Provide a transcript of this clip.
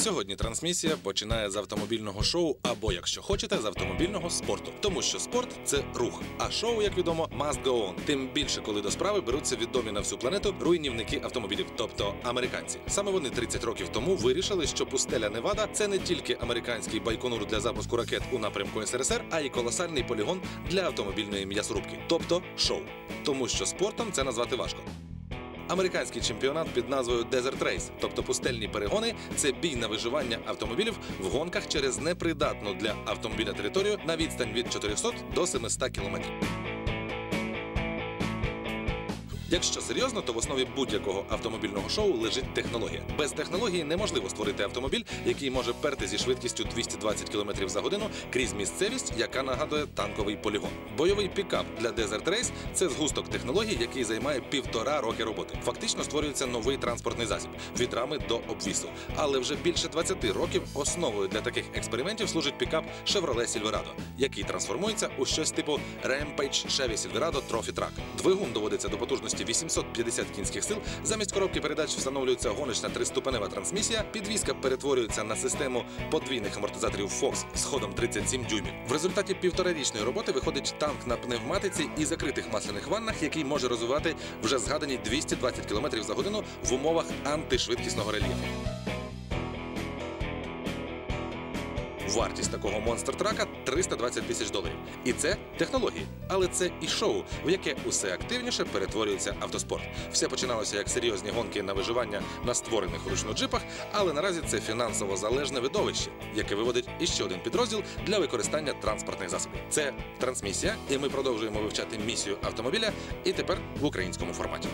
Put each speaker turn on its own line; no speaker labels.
Сьогодні трансмісія починає з автомобільного шоу, або, якщо хочете, з автомобільного спорту. Тому що спорт це рух, а шоу, як відомо, must go on. Тим більше, коли до справи беруться відомі на всю планету руйнівники автомобілів, тобто американці. Саме вони 30 років тому вирішили, що пустеля Невада це не тільки американський байконур для запуску ракет у напрямку СРСР, а й колосальний полігон для автомобільної м'ясорубки, тобто шоу. Тому що спортом це назвати важко. Американський чемпіонат під назвою Desert Race, тобто пустельні перегони, це бій на виживання автомобілів в гонках через непридатну для автомобіля територію на відстань від 400 до 700 кілометрів. Якщо серйозно, то в основі будь-якого автомобільного шоу лежить технологія. Без технології неможливо створити автомобіль, який може перти зі швидкістю 220 км за годину крізь місцевість, яка нагадує танковий полігон. Бойовий пікап для Desert Race – це згусток технологій, який займає півтора роки роботи. Фактично створюється новий транспортний засіб від рами до обвісу. Але вже більше 20 років основою для таких експериментів служить пікап Chevrolet Silverado, який трансформується у щось типу Rampage Chevy Silverado Trophy Truck. Двигун доводиться до потужності 850 кінських сил. Замість коробки передач встановлюється гоночна триступенева трансмісія. Підвізка перетворюється на систему подвійних амортизаторів Fox з ходом 37 дюймів. В результаті півторарічної роботи виходить танк на пневматиці і закритих масляних ваннах, який може розвивати вже згадані 220 км за годину в умовах антишвидкісного рельєфу. Вартість такого монстр-трака 320 тисяч доларів. І це технології, але це і шоу, в яке усе активніше перетворюється автоспорт. Все починалося як серйозні гонки на виживання на створених вручну джипах, але наразі це фінансово залежне видовище, яке виводить іще один підрозділ для використання транспортних засобів. Це трансмісія, і ми продовжуємо вивчати місію автомобіля. І тепер в українському форматі.